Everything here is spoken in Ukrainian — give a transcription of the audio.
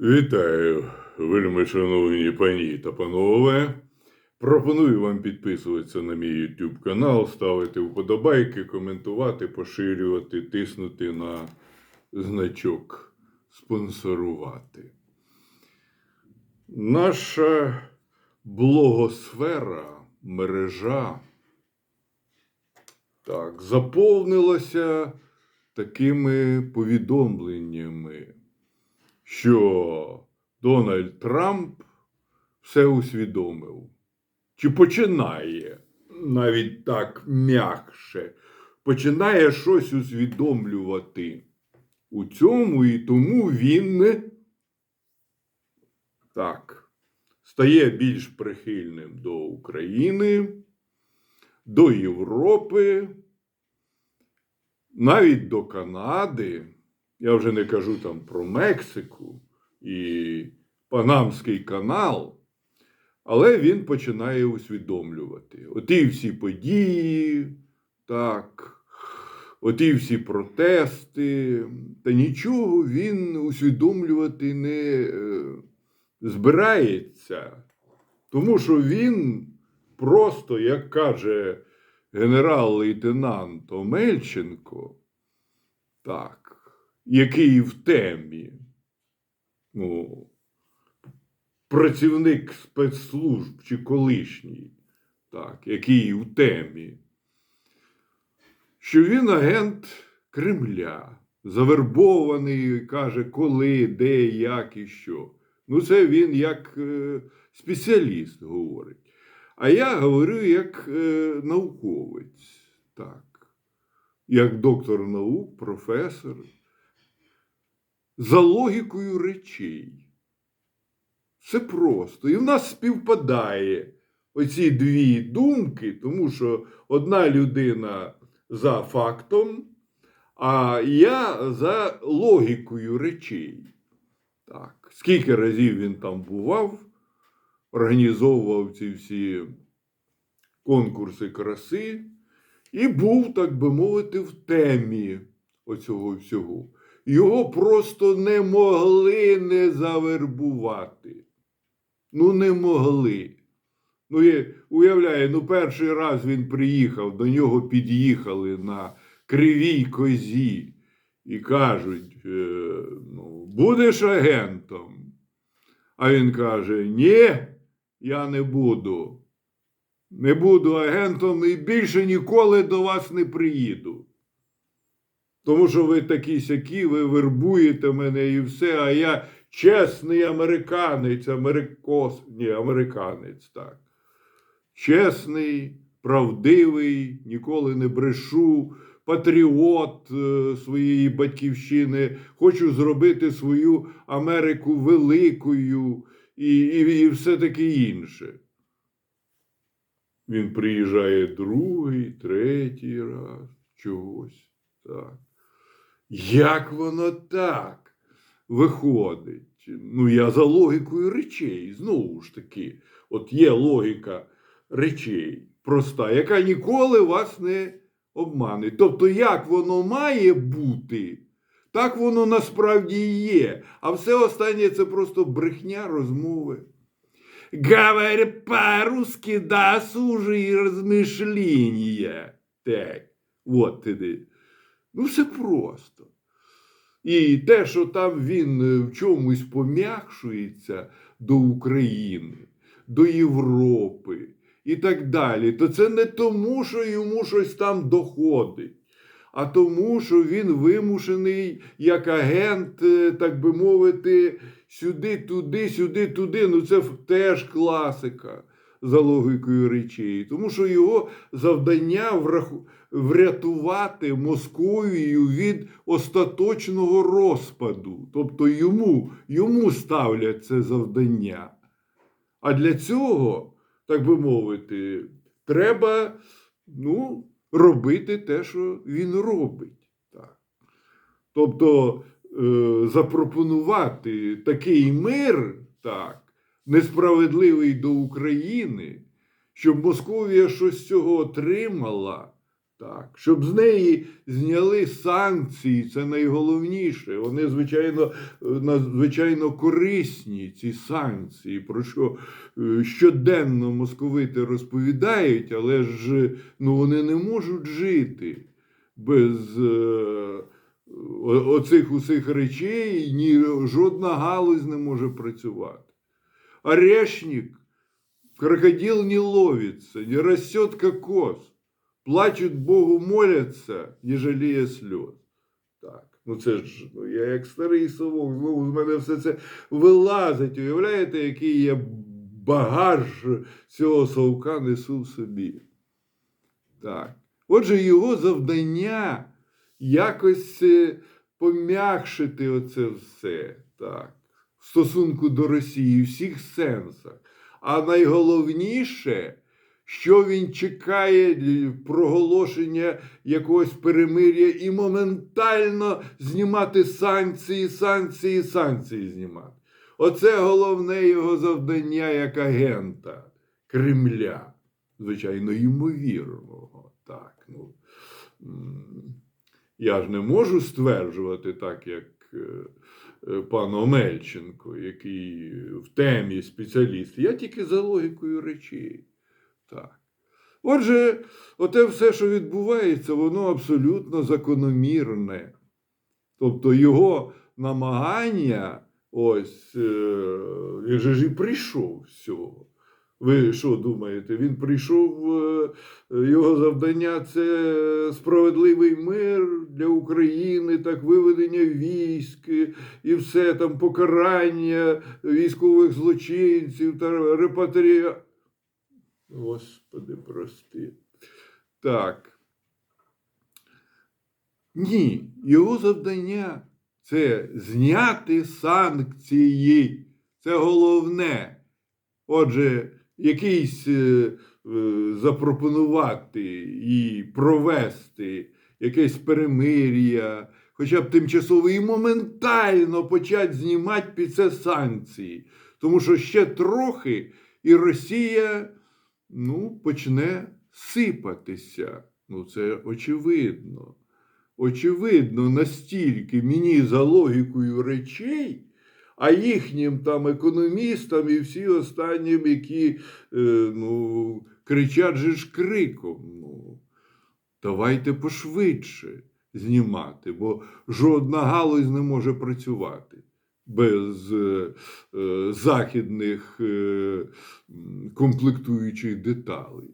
Вітаю, вельми шановні пані та панове. Пропоную вам підписуватися на мій YouTube канал, ставити вподобайки, коментувати, поширювати, тиснути на значок спонсорувати. Наша блогосфера, мережа так, заповнилася такими повідомленнями що Дональд Трамп все усвідомив. Чи починає навіть так м'якше, починає щось усвідомлювати у цьому, і тому він так, стає більш прихильним до України, до Європи, навіть до Канади. Я вже не кажу там про Мексику і Панамський канал, але він починає усвідомлювати. Оті всі події, так, оті всі протести, та нічого він усвідомлювати не е, збирається, тому що він просто, як каже генерал-лейтенант Омельченко, так який в темі, ну, працівник спецслужб чи колишній, так, який в темі, що він агент Кремля, завербований, каже, коли, де, як і що. Ну, це він як е, спеціаліст говорить. А я говорю як е, науковець, так, як доктор наук, професор за логікою речей. Все просто. І в нас співпадає оці дві думки, тому що одна людина за фактом, а я за логікою речей. Так. Скільки разів він там бував, організовував ці всі конкурси краси і був, так би мовити, в темі оцього всього його просто не могли не завербувати. Ну, не могли. Ну, я уявляю, ну перший раз він приїхав, до нього під'їхали на кривій козі і кажуть: е, ну, будеш агентом. А він каже: Ні, я не буду. Не буду агентом і більше ніколи до вас не приїду. Тому що ви такі сякі, ви вербуєте мене і все, а я чесний американець, америкос, ні, американець, так. Чесний, правдивий, ніколи не брешу, патріот е, своєї батьківщини, хочу зробити свою Америку великою і, і, і все таке інше. Він приїжджає другий, третій раз, чогось. Так. Як воно так виходить? Ну, я за логікою речей. Знову ж таки, от є логіка речей проста, яка ніколи вас не обмане. Тобто, як воно має бути, так воно насправді і є. А все останнє це просто брехня розмови. Говори по-русски, да, сужи і розмишлення. Так, от ти. Ну, все просто. І те, що там він е, в чомусь пом'якшується до України, до Європи і так далі, то це не тому, що йому щось там доходить, а тому, що він вимушений як агент, е, так би мовити, сюди, туди, сюди, туди. Ну це теж класика за логікою речей, тому що його завдання врятувати Московію від остаточного розпаду. Тобто йому, йому ставлять це завдання. А для цього, так би мовити, треба ну, робити те, що він робить. Так. Тобто е, запропонувати такий мир, так, несправедливий до України, щоб Московія щось з цього отримала, Так, щоб з неї зняли санкції, це найголовніше. Вони, звичайно, е, надзвичайно корисні, ці санкції, про що е, щоденно московити розповідають, але ж ну, вони не можуть жити без е, оцих усіх речей, ні жодна галузь не може працювати. Орешник, крокодил не ловится, не растет кокос. Плачуть Богу, моляться, не жаліє сльоз. Так, ну це ж ну, я як старий совок, знову з мене все це вилазить. Уявляєте, який я багаж цього совка несу в собі. Так. Отже, його завдання якось е, пом'якшити оце все. Так. Стосунку до Росії в всіх сенсах. А найголовніше, що він чекає проголошення якогось перемир'я і моментально знімати санкції, санкції, санкції знімати. Оце головне його завдання як агента Кремля. Звичайно, ймовірного. Так, ну, я ж не можу стверджувати так, як е, пан Омельченко, який в темі спеціаліст. Я тільки за логікою речей. Так. Отже, оте все, що відбувається, воно абсолютно закономірне. Тобто його намагання, ось е, він же ж і прийшов з цього. Ви що думаєте? Він прийшов, е, його завдання це справедливий мир для України, так виведення військ і все там покарання військових злочинців та репатрія. Господи, прости. Так. Ні, його завдання це зняти санкції. Це головне. Отже, якийсь е, е, запропонувати і провести якесь перемир'я, хоча б тимчасове, і моментально почати знімати під це санкції. Тому що ще трохи і Росія ну, почне сипатися. Ну, це очевидно. Очевидно, настільки мені за логікою речей, а їхнім там економістам і всі останнім, які е, ну, кричать же ж криком. Ну, давайте пошвидше знімати, бо жодна галузь не може працювати без е, е, західних е, комплектуючих деталей.